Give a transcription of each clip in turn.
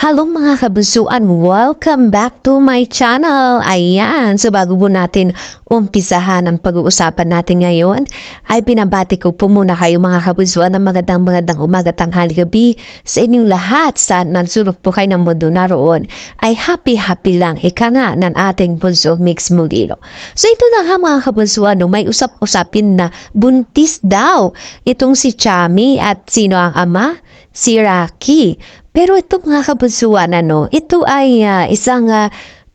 Hello mga kabusuan, welcome back to my channel. Ayan, so bago po natin umpisahan ang pag-uusapan natin ngayon, ay pinabati ko po muna kayo mga kabusuan ng magandang magandang umaga tanghali gabi sa inyong lahat sa nagsulok po kayo ng mundo naroon ay happy happy lang ika nga ng ating bunso Mix Mulilo. So ito na nga mga kabusuan, may usap-usapin na buntis daw itong si Chami at sino ang ama? Si Rocky. Pero ito mga kabusuan, ano, ito ay ah, isang ah,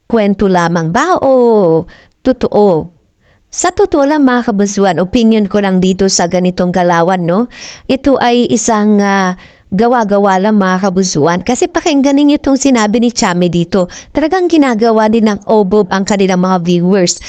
kwento lamang ba o totoo? Sa totoo lang mga kabusuan, opinion ko lang dito sa ganitong galawan, no? Ito ay isang ah, gawa-gawa lang mga kabusuan. Kasi pakinggan ninyo itong sinabi ni Chami dito. Talagang ginagawa din ng obob ang kanilang mga viewers.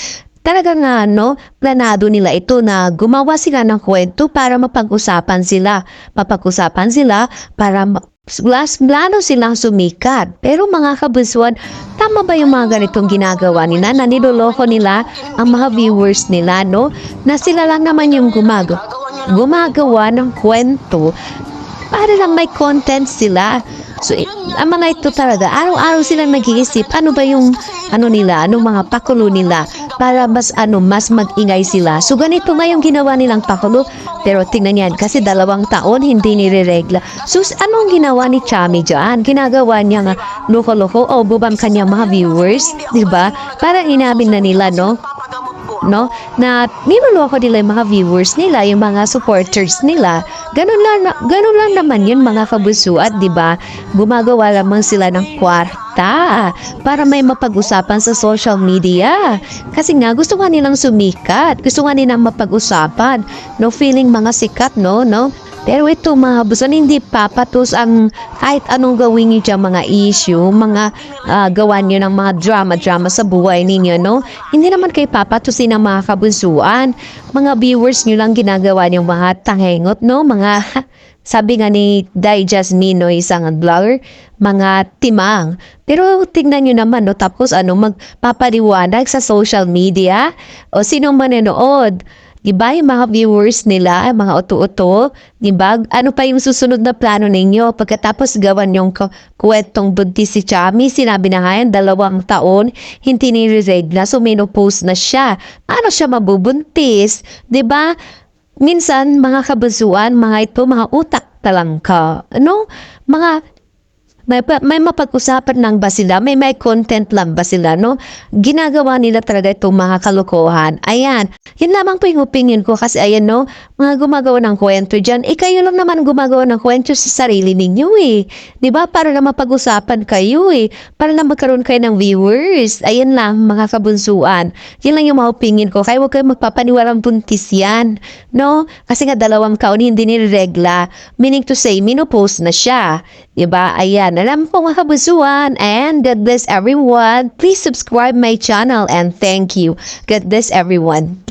Talaga nga, no, planado nila ito na gumawa sila ng kwento para mapag-usapan sila. Mapag-usapan sila para ma- Las plano silang sumikat. Pero mga kabusuan, tama ba yung mga ganitong ginagawa nila na niloloko nila ang mga viewers nila, no? Na sila lang naman yung gumagawa, gumagawa ng kwento para lang may content sila. So, eh, ang mga ito talaga, araw-araw silang nag-iisip, ano ba yung, ano nila, ano mga pakulo nila, para mas, ano, mas mag-ingay sila. So, ganito nga yung ginawa nilang pakulo, pero tingnan yan, kasi dalawang taon hindi nireregla. So, anong ginawa ni Chami dyan? Ginagawa niya nga, loko-loko, o bubam kanyang mga viewers, di ba? Parang inamin na nila, no? No? Na niloloko nila yung mga viewers nila, yung mga supporters nila. Ganun lang, ganun lang naman yun mga kabusuat, di ba? Gumagawa lamang sila ng kwarta para may mapag-usapan sa social media. Kasi nga, gusto nga nilang sumikat. Gusto nga nilang mapag-usapan. No feeling mga sikat, no? No? Pero ito mga busan, hindi papatos ang kahit anong gawin niyo dyan, mga issue, mga ah, gawa niyo ng mga drama-drama sa buhay ninyo, no? Hindi naman kayo papatusin ng mga kabunsuan. Mga viewers niyo lang ginagawa niyong mga tangengot, no? Mga, sabi nga ni Dai Jasmine, no, isang vlogger, mga timang. Pero tingnan niyo naman, no? Tapos ano, magpapaliwanag sa social media o sino manonood. Diba yung mga viewers nila, mga uto-uto, diba? Ano pa yung susunod na plano ninyo? Pagkatapos gawan yung kwentong buntis si Chami, sinabi na nga yan, dalawang taon, hindi nireregla, so menopause na siya. Paano siya mabubuntis? Diba? Minsan, mga kabusuan, mga ito, mga utak talang ka. Ano? Mga may, may mapag-usapan lang ba sila? May may content lang ba sila, no? Ginagawa nila talaga itong mga kalokohan. Ayan. Yan lamang po yung opinion ko kasi ayan, no? Mga gumagawa ng kwento dyan. Eh, kayo lang naman gumagawa ng kwento sa sarili ninyo, eh. Ba? Para na mapag-usapan kayo, eh. Para na magkaroon kayo ng viewers. Ayan lang, mga kabunsuan. Yan lang yung mga opinion ko. Kaya huwag kayo magpapaniwalang buntis yan. No? Kasi nga dalawang taon hindi niregla. Meaning to say, menopause na siya. Diba? Ayan. Alam po mga kabusuan. And God bless everyone. Please subscribe my channel and thank you. God bless everyone.